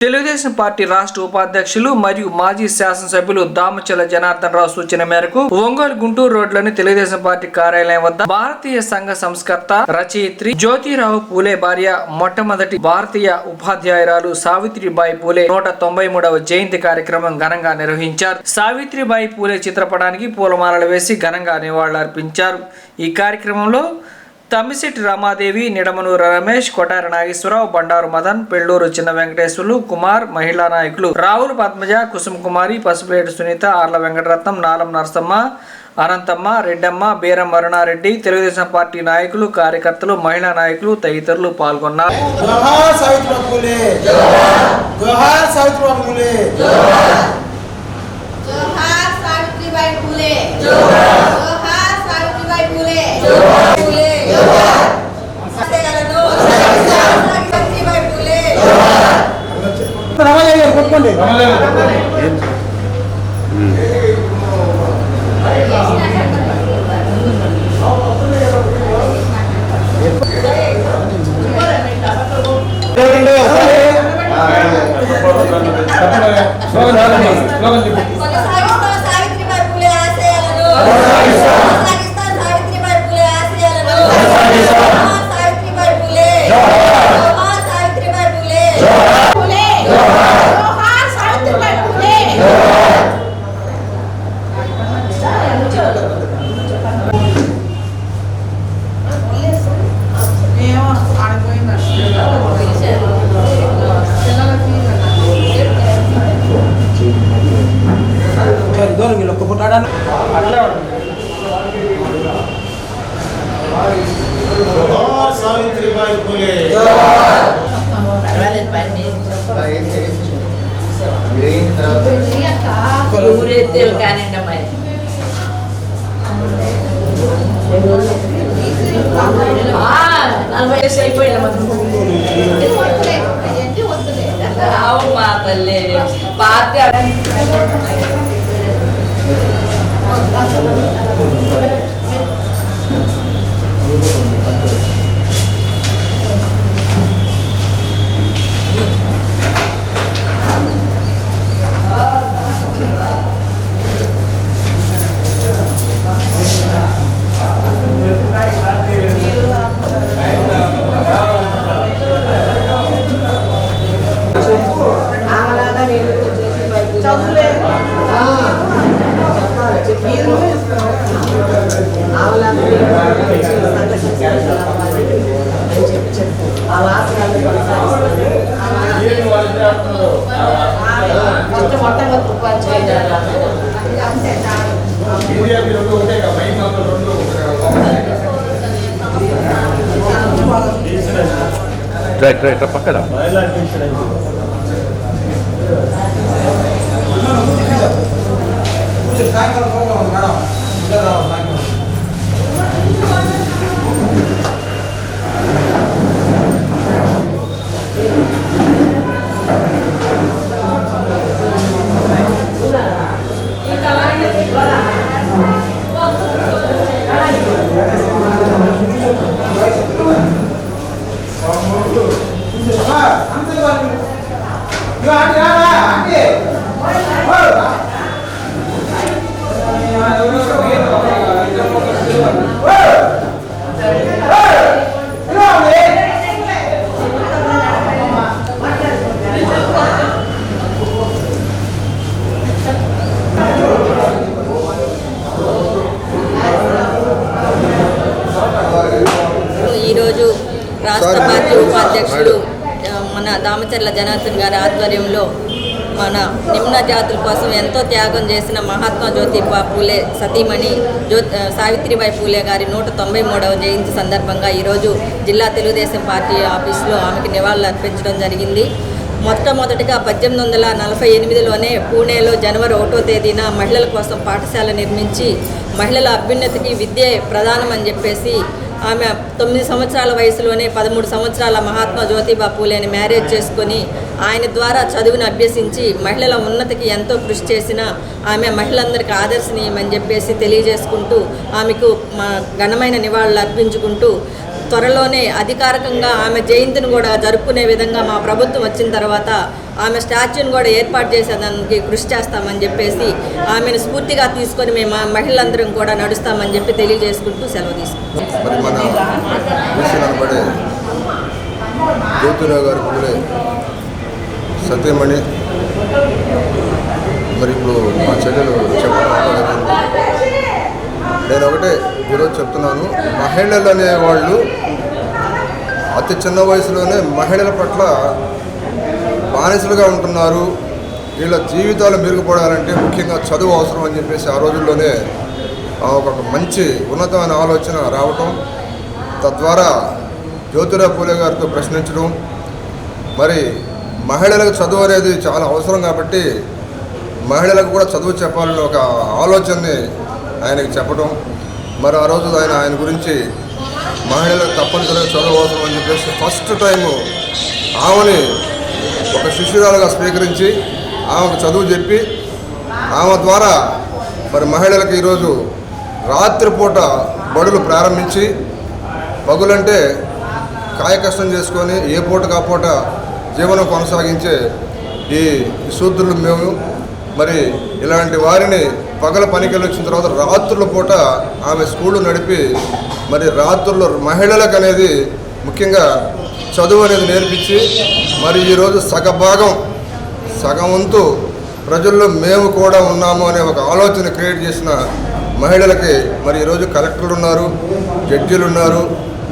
Telugu Desam party రాష్ట్ర ఉపాధ్యక్షులు మరియు మాజీ శాసనసభ్యులు దామచల జనార్దన్ రావు సూచన మేరకు ఒంగోలు గుంటూరు రోడ్లోని తెలుగుదేశం పార్టీ కార్యాలయం వద్ద భారతీయ సంఘ సంస్కర్త రచయిత్రి జ్యోతిరావు పూలే భార్య మొట్టమొదటి భారతీయ ఉపాధ్యాయురాలు సావిత్రిబాయి పూలే నూట తొంభై మూడవ జయంతి కార్యక్రమం ఘనంగా నిర్వహించారు. సావిత్రిబాయి పూలే చిత్రపటానికి పూలమాలలు వేసి ఘనంగా నివాళులర్పించారు. ఈ కార్యక్రమంలో తమ్మిశెట్టి రమాదేవి నిడమనూరు రమేష్ కొటారి నాగేశ్వరరావు బండారు మదన్ పెళ్ళూరు చిన్న వెంకటేశ్వర్లు కుమార్ మహిళా నాయకులు రావులు పద్మజ కుసుమ కుమారి పసుపులేటి సునీత ఆర్ల వెంకటరత్నం నాలం నరసమ్మ అనంతమ్మ రెడ్డమ్మ బీరం వరుణారెడ్డి తెలుగుదేశం పార్టీ నాయకులు కార్యకర్తలు మహిళా నాయకులు తదితరులు పాల్గొన్నారు. రమణయ్య గారు కొట్టుకోండి. కొనసాగిస్తాం మెడలు అట్లా సావిత్రిబాయి పూలే. ఊరెత్తారు Gracias. మొట్టమొదటి ఉపాధ్యాయులు రైట్ రైట్ పక్కన సాయంకాలం పోదాం మేడం ఇంకా రావాలి సాయంకాలం ఈరోజు దామచర్ల జనార్దన్ గారి ఆధ్వర్యంలో మన నిమ్న జాతుల కోసం ఎంతో త్యాగం చేసిన మహాత్మా జ్యోతిబా పూలే సతీమణి జ్యో సావిత్రిబాయి పూలే గారి నూట తొంభై మూడవ జయంతి సందర్భంగా ఈరోజు జిల్లా తెలుగుదేశం పార్టీ ఆఫీసులో ఆమెకి నివాళులు అర్పించడం జరిగింది. మొట్టమొదటిగా పద్దెనిమిది వందల నలభై ఎనిమిదిలోనే పూణేలో జనవరి ఒకటో తేదీన మహిళల కోసం పాఠశాల నిర్మించి మహిళల అభ్యున్నతికి విద్యే ప్రధానం అని చెప్పేసి ఆమె తొమ్మిది సంవత్సరాల వయసులోనే పదమూడు సంవత్సరాల మహాత్మా జ్యోతిబా పూలేని మ్యారేజ్ చేసుకొని ఆయన ద్వారా చదువును అభ్యసించి మహిళల ఉన్నతికి ఎంతో కృషి చేసిన ఆమె మహిళలందరికీ ఆదర్శనీయమని చెప్పేసి తెలియజేసుకుంటూ ఆమెకు మా ఘనమైన నివాళులు అర్పించుకుంటూ త్వరలోనే అధికారికంగా ఆమె జయంతిని కూడా జరుపుకునే విధంగా మా ప్రభుత్వం వచ్చిన తర్వాత ఆమె స్టాచ్యూని కూడా ఏర్పాటు చేసేదానికి కృషి చేస్తామని చెప్పేసి ఆమెను స్ఫూర్తిగా తీసుకొని మేము మహిళలందరం కూడా నడుస్తామని చెప్పి తెలియజేసుకుంటూ సెలవు తీసుకుంటాం సత్యమణి మరి ఇప్పుడు మా చెల్లెలు చెప్పడం నేను ఒకటే ఈరోజు చెప్తున్నాను. మహిళలు అనేవాళ్ళు అతి చిన్న వయసులోనే మహిళల పట్ల బానిసలుగా ఉంటున్నారు. వీళ్ళ జీవితాలు మెరుగుపడాలంటే ముఖ్యంగా చదువు అవసరం అని చెప్పేసి ఆ రోజుల్లోనే ఒక మంచి ఉన్నతమైన ఆలోచన రావటం తద్వారా జ్యోతిరావు పూలే గారితో ప్రశ్నించడం. మరి మహిళలకు చదువు అనేది చాలా అవసరం కాబట్టి మహిళలకు కూడా చదువు చెప్పాలని ఒక ఆలోచనని ఆయనకి చెప్పడం మరి ఆ రోజు ఆయన ఆయన గురించి మహిళలకు తప్పనిసరిగా చదవవసరం అని చెప్పేసి ఫస్ట్ టైము ఆమెని ఒక శిష్యురాలుగా స్వీకరించి ఆమెకు చదువు చెప్పి ఆమె ద్వారా మరి మహిళలకు ఈరోజు రాత్రిపూట బడులు ప్రారంభించి పగులంటే కాయ కష్టం చేసుకొని ఏ పూట కాపూట జీవనం కొనసాగించే ఈ శూద్రులు మేము. మరి ఇలాంటి వారిని పగల పనికి వచ్చిన తర్వాత రాత్రుల పూట ఆమె స్కూళ్ళు నడిపి మరి రాత్రుల్లో మహిళలకు అనేది ముఖ్యంగా చదువు అనేది నేర్పించి మరి ఈరోజు సగభాగం సగం వంతు ప్రజల్లో మేము కూడా ఉన్నాము అనే ఒక ఆలోచన క్రియేట్ చేసిన మహిళలకి మరి ఈరోజు కలెక్టర్లు ఉన్నారు జడ్జీలు ఉన్నారు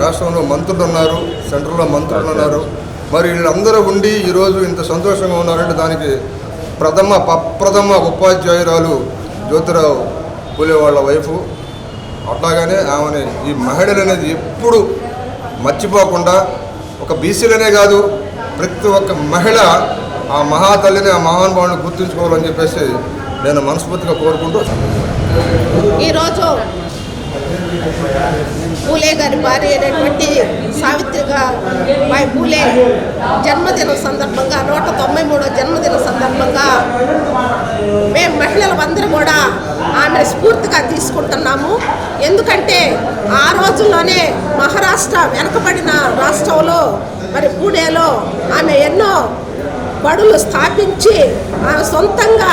రాష్ట్రంలో మంత్రులు ఉన్నారు సెంట్రల్లో మంత్రులు ఉన్నారు. మరి వీళ్ళందరూ ఉండి ఈరోజు ఇంత సంతోషంగా ఉన్నారంటే దానికి ప్రథమ పప్రథమ ఉపాధ్యాయురాలు జ్యోతిరావు పూలే వాళ్ళ వైఫ్. అట్లాగానే ఆమెని ఈ మహిళలు అనేది ఎప్పుడు మర్చిపోకుండా ఒక బీసీలనే కాదు ప్రతి ఒక్క మహిళ ఆ మహాతల్లిని ఆ మహానుభావుని గుర్తుంచుకోవాలని చెప్పేసి నేను మనస్ఫూర్తిగా కోరుకుంటూ ఈరోజు పూలే గారి భార్య అయినటువంటి సావిత్రిగా బాయ్ పూలే జన్మదిన సందర్భంగా నూట తొంభై మూడో జన్మదిన సందర్భంగా మేము మహిళలందరూ కూడా ఆమె స్ఫూర్తిగా తీసుకుంటున్నాము. ఎందుకంటే ఆ రోజుల్లోనే మహారాష్ట్ర వెనకబడిన రాష్ట్రంలో మరి పూణేలో ఆమె ఎన్నో బడులు స్థాపించి ఆమె సొంతంగా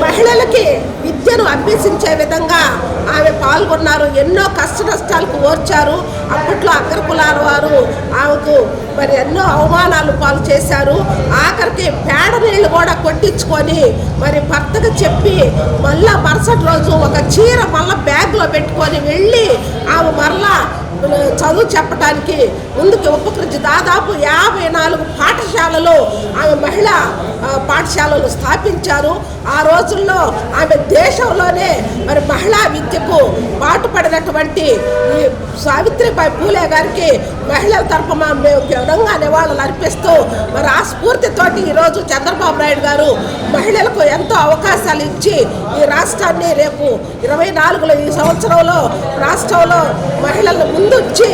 మహిళలకి విద్యను అభ్యసించే విధంగా ఆమె పాల్గొన్నారు. ఎన్నో కష్ట నష్టాలకు ఓర్చారు. అప్పట్లో అగ్రకులాల వారు ఆమెకు మరి ఎన్నో అవమానాలు పాలు చేశారు. ఆఖరికి పేడ నీళ్ళు కూడా కొట్టించుకొని మరి భర్తకు చెప్పి మళ్ళా మరుసటి రోజు ఒక చీర మళ్ళా బ్యాగ్లో పెట్టుకొని వెళ్ళి ఆమె మరలా చదువు చెప్పడానికి ముందుకు ఉపకరించి దాదాపు యాభై నాలుగు పాఠశాలలో ఆమె మహిళా పాఠశాలలు స్థాపించారు. ఆ రోజుల్లో ఆమె దేశంలోనే మరి మహిళా విద్యకు పాటుపడినటువంటి ఈ సావిత్రిబాయి పూలే గారికి మహిళల తరఫున మేము ఘనంగా నివాళులు అర్పిస్తూ మరి ఆ స్ఫూర్తితోటి ఈరోజు చంద్రబాబు నాయుడు గారు మహిళలకు ఎంతో అవకాశాలు ఇచ్చి ఈ రాష్ట్రాన్ని రేపు ఇరవై నాలుగులో ఈ సంవత్సరంలో రాష్ట్రంలో మహిళలను ముందుంచి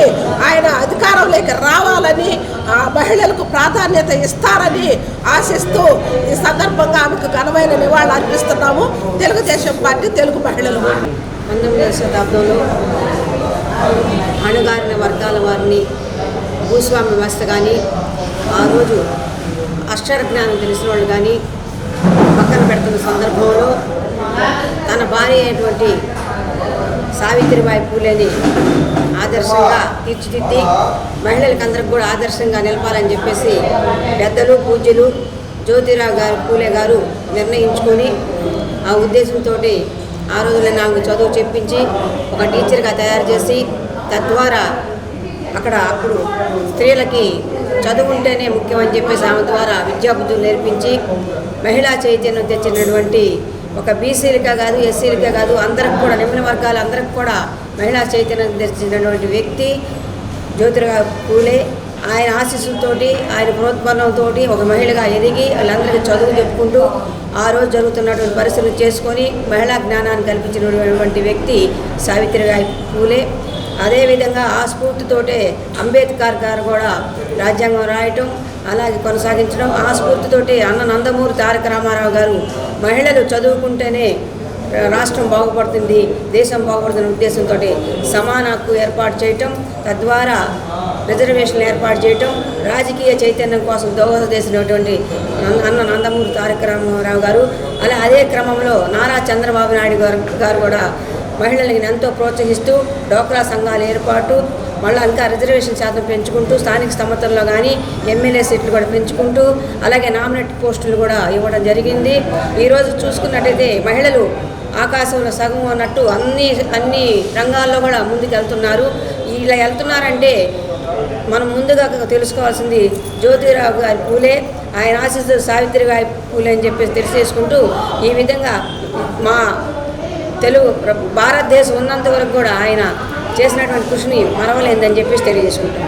ఆయన అధికారంలోకి రావాలని ఆ మహిళలకు ప్రాధాన్యత ఇస్తారని ఆశిస్తూ ఈ సందర్భంగా ఆమెకు ఘనమైన నివాళులు అర్పిస్తున్నాము. తెలుగుదేశం పార్టీ తెలుగు మహిళలు. పంతొమ్మిదవ శతాబ్దంలో అణగారిన వర్గాల వారిని భూస్వామి వ్యవస్థ కానీ ఆ రోజు అక్షర జ్ఞానం తెలిసిన వాళ్ళు కానీ పక్కన పెడుతున్న సందర్భంలో తన భార్య అయినటువంటి సావిత్రిబాయి పూలేని ఆదర్శంగా తీర్చిదిద్ది మహిళలకు అందరికి కూడా ఆదర్శంగా నిలపాలని చెప్పేసి పెద్దలు పూజ్యులు జ్యోతిరావు గారు పూలే గారు నిర్ణయించుకొని ఆ ఉద్దేశంతో ఆ రోజుల్లో నాకు చదువు చెప్పించి ఒక టీచర్గా తయారు చేసి తద్వారా అక్కడ అప్పుడు స్త్రీలకి చదువు ఉంటేనే ముఖ్యమని చెప్పేసి ఆమె ద్వారా విద్యాబుద్ధులు నేర్పించి మహిళా చైతన్యం తెచ్చినటువంటి ఒక బీసీలకే కాదు ఎస్సీలకే కాదు అందరికి కూడా నిమ్న వర్గాలు అందరికి కూడా మహిళా చైతన్యం తెచ్చినటువంటి వ్యక్తి జ్యోతిరావు పూలే. ఆయన ఆశీస్సులతోటి ఆయన ప్రోత్పన్నంతో ఒక మహిళగా ఎదిగి వాళ్ళందరికీ చదువు చెప్పుకుంటూ ఆ రోజు జరుగుతున్నటువంటి పరిస్థితులు చేసుకొని మహిళా జ్ఞానాన్ని కల్పించినటువంటి వ్యక్తి సావిత్రిబాయి పూలే. అదేవిధంగా ఆ స్ఫూర్తితోటే అంబేద్కర్ గారు కూడా రాజ్యాంగం రాయటం అలాగే కొనసాగించడం ఆ స్ఫూర్తితోటి అన్న నందమూరి తారక రామారావు గారు మహిళలు చదువుకుంటేనే రాష్ట్రం బాగుపడుతుంది దేశం బాగుపడుతున్న ఉద్దేశంతో సమాన హక్కు ఏర్పాటు చేయటం తద్వారా రిజర్వేషన్లు ఏర్పాటు చేయటం రాజకీయ చైతన్యం కోసం దోహదం చేసినటువంటి నంద- అన్న నందమూరి తారక రామారావు గారు అలా అదే క్రమంలో నారా చంద్రబాబు నాయుడు గారు గారు కూడా మహిళలకు ఎంతో ప్రోత్సహిస్తూ డోక్రా సంఘాల ఏర్పాటు మళ్ళీ ఇంకా రిజర్వేషన్ శాతం పెంచుకుంటూ స్థానిక సంస్థల్లో కానీ ఎమ్మెల్యే సీట్లు కూడా పెంచుకుంటూ అలాగే నామినేట్ పోస్టులు కూడా ఇవ్వడం జరిగింది. ఈరోజు చూసుకున్నట్టయితే మహిళలు ఆకాశంలో సగం అన్నట్టు అన్ని అన్ని రంగాల్లో కూడా ముందుకు వెళ్తున్నారు ఇలా వెళ్తున్నారంటే మనం ముందుగా తెలుసుకోవాల్సింది జ్యోతిరావు గారి పూలే. ఆయన ఆశిస్తూ సావిత్రి గారి పూలే అని చెప్పేసి తెలిసేసుకుంటూ ఈ విధంగా మా తెలుగు భారతదేశం ఉన్నంత వరకు కూడా ఆయన చేసినటువంటి కృషిని మరవలేదని చెప్పేసి తెలియజేసుకుంటాం